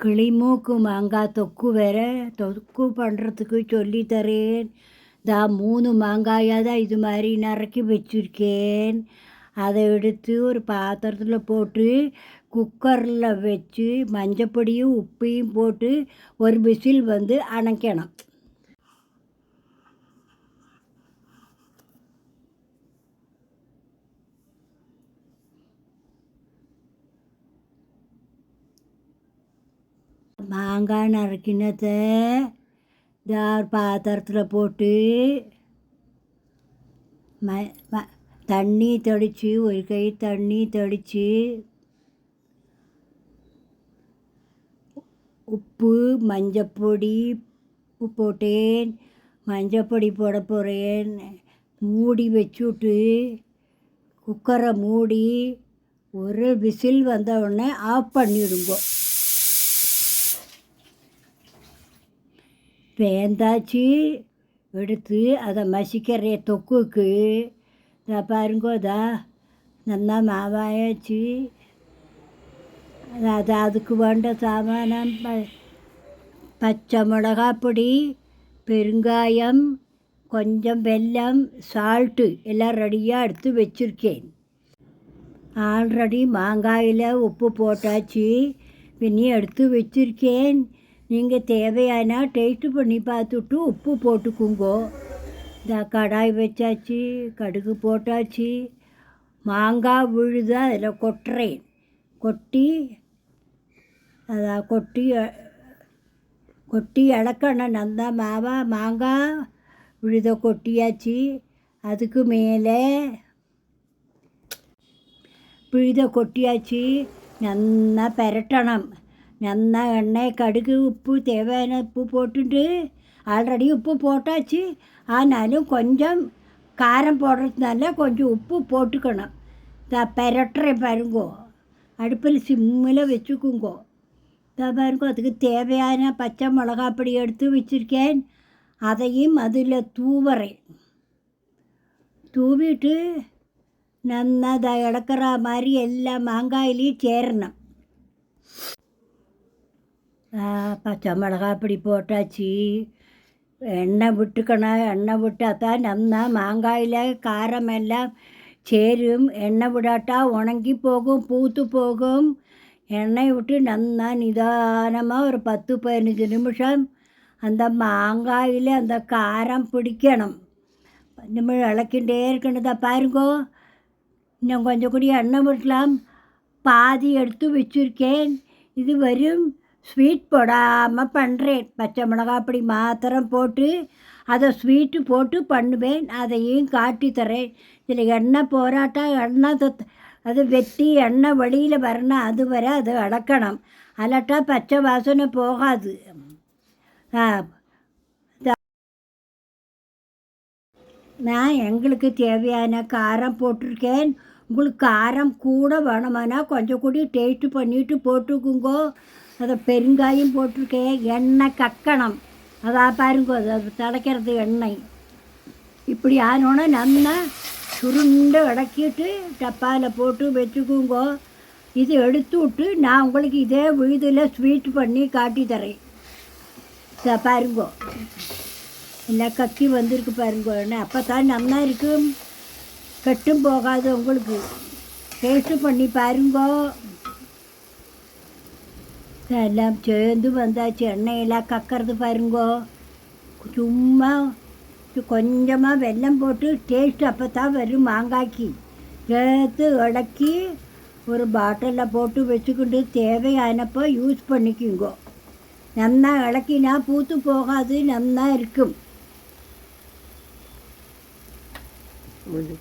கிளிமூக்கு மாங்காய் தொக்கு வேற தொக்கு பண்ணுறதுக்கு சொல்லித் தரேன் தா மூணு மாங்காயாக தான் இது மாதிரி நறுக்கி வச்சுருக்கேன். அதை எடுத்து ஒரு பாத்திரத்தில் போட்டு குக்கரில் வச்சு மஞ்சப்பொடியும் உப்பையும் போட்டு ஒரு விசில் வந்து அணைக்கணும். மாங்காய் நறுக்கினத்தை இதா பாத்திரத்தில் போட்டு ம ம தண்ணி தெளித்து ஒரு கை தண்ணி தெளித்து உப்பு மஞ்சப்பொடி உப்பு போட்டேன். மஞ்சப்பொடி போட போகிறேன் மூடி வச்சுட்டு குக்கரை மூடி ஒரு விசில் வந்த உடனே ஆஃப் பண்ணிவிடுங்கோ இப்போ எந்தாச்சு எடுத்து அதை மசிக்கிற தொக்குக்கு. இதை பாருங்கோதா நல்லா மாவாயாச்சு. அது அதுக்கு வேண்ட சாமானம் ப பச்சை மிளகாப் பொடி பெருங்காயம் கொஞ்சம் வெல்லம் சால்ட்டு எல்லாம் ரெடியாக எடுத்து வச்சுருக்கேன். ஆல்ரெடி மாங்காயில் உப்பு போட்டாச்சு. பின்னி எடுத்து வச்சுருக்கேன். நீங்கள் தேவையானா டேஸ்ட்டு பண்ணி பார்த்துட்டு உப்பு போட்டுக்குங்கோ. இந்த கடாய் வச்சாச்சு கடுகு போட்டாச்சு மாங்காய் விழுது அதில் கொட்டுறேன். கொட்டி அதை கொட்டி கொட்டி இளக்கணும் நல்லா மாவா மாங்காய் விழுத கொட்டியாச்சு. அதுக்கு மேலே விழுத கொட்டியாச்சு. நல்லா பெரட்டணும். நல்லா எண்ணெய் கடுகு உப்பு தேவையான உப்பு போட்டுட்டு ஆல்ரெடி உப்பு போட்டாச்சு ஆனாலும் கொஞ்சம் காரம் போடுறதுனால கொஞ்சம் உப்பு போட்டுக்கணும் இதை பெரட்டுறேன் பாருங்கோ அடுப்பில் சிம்மில் வச்சுக்குங்கோ இதை பாருங்கோ அதுக்கு தேவையான பச்சை மிளகாப்பொடி எடுத்து வச்சுருக்கேன் அதையும் அதில் தூவுறேன் தூவிட்டு நல்லா அதை இழக்கிற மாதிரி எல்லா மாங்காயிலையும் சேரணும் பச்சை மிளகா மிளகாப்பொடி போட்டாச்சு. எண்ணெய் விட்டுக்கணும் எண்ணெய் விட்டால் தான் நல்லா மாங்காயில் காரமெல்லாம் சேரும். எண்ணெய் விடாட்டா உணங்கி போகும் பூத்து போகும். எண்ணெய் விட்டு நல்லா நிதானமாக ஒரு பத்து பதினஞ்சு நிமிஷம் அந்த மாங்காயில் அந்த காரம் பிடிக்கணும். நிமிஷம் இழக்கின்றே இருக்கணுதா பாருங்கோ. இன்னும் கொஞ்சம் கூட எண்ணெய் விடலாம். பாதி எடுத்து வச்சுருக்கேன். இது வரும் ஸ்வீட் போடாமல் பண்ணுறேன் பச்சை மிளகாப்பொடி மாத்திரம் போட்டு அதை ஸ்வீட்டு போட்டு பண்ணுவேன். அதையும் காட்டி தரேன் இதில் எண்ணெய் போராட்டா எண்ணெய் அது வெட்டி எண்ணெய் வெளியில் வரணும். அது வரை அது அடக்கணும். அலட்டா பச்சை வாசனை போகாது. ஆ. நான் எங்களுக்கு தேவையான காரம் போட்டிருக்கேன். உங்களுக்கு காரம் கூட வேணுமானா கொஞ்சம் கூடி டேஸ்ட்டு பண்ணிவிட்டு போட்டுக்குங்கோ. அதை பெருங்காயம் போட்டிருக்கேன் எண்ணெய் கக்கணும். அதா பாருங்க அது தடைக்கிறது எண்ணெய். இப்படி ஆனோன்னா நம்ம சுருண்டை அடக்கிட்டு டப்பாவில் போட்டு வச்சுக்குங்கோ. இது எடுத்து விட்டு நான் உங்களுக்கு இதே விழுதில் ஸ்வீட் பண்ணி காட்டி தரேன். இதை பாருங்கோ. என்ன கக்கி வந்திருக்கு பாருங்கோ. அப்போ தான் நல்லா இருக்கும் கெட்டும் போகாது உங்களுக்கு. டேஸ்ட்டு பண்ணி பாருங்கோ. எல்லாம் சேர்ந்து வந்தாச்சு. எண்ணெயெல்லாம் கக்கறது பாருங்கோ. சும்மா கொஞ்சமாக வெல்லம் போட்டு டேஸ்ட் அப்போ தான் வரும் மாங்காய்க்கு. சேர்த்து இறக்கி ஒரு பாட்டிலில் போட்டு வச்சுக்கிட்டு தேவையானப்போ யூஸ் பண்ணிக்குங்கோ. நல்லா இளக்கினா பூத்து போகாது நல்லா இருக்கும். முடிஞ்சு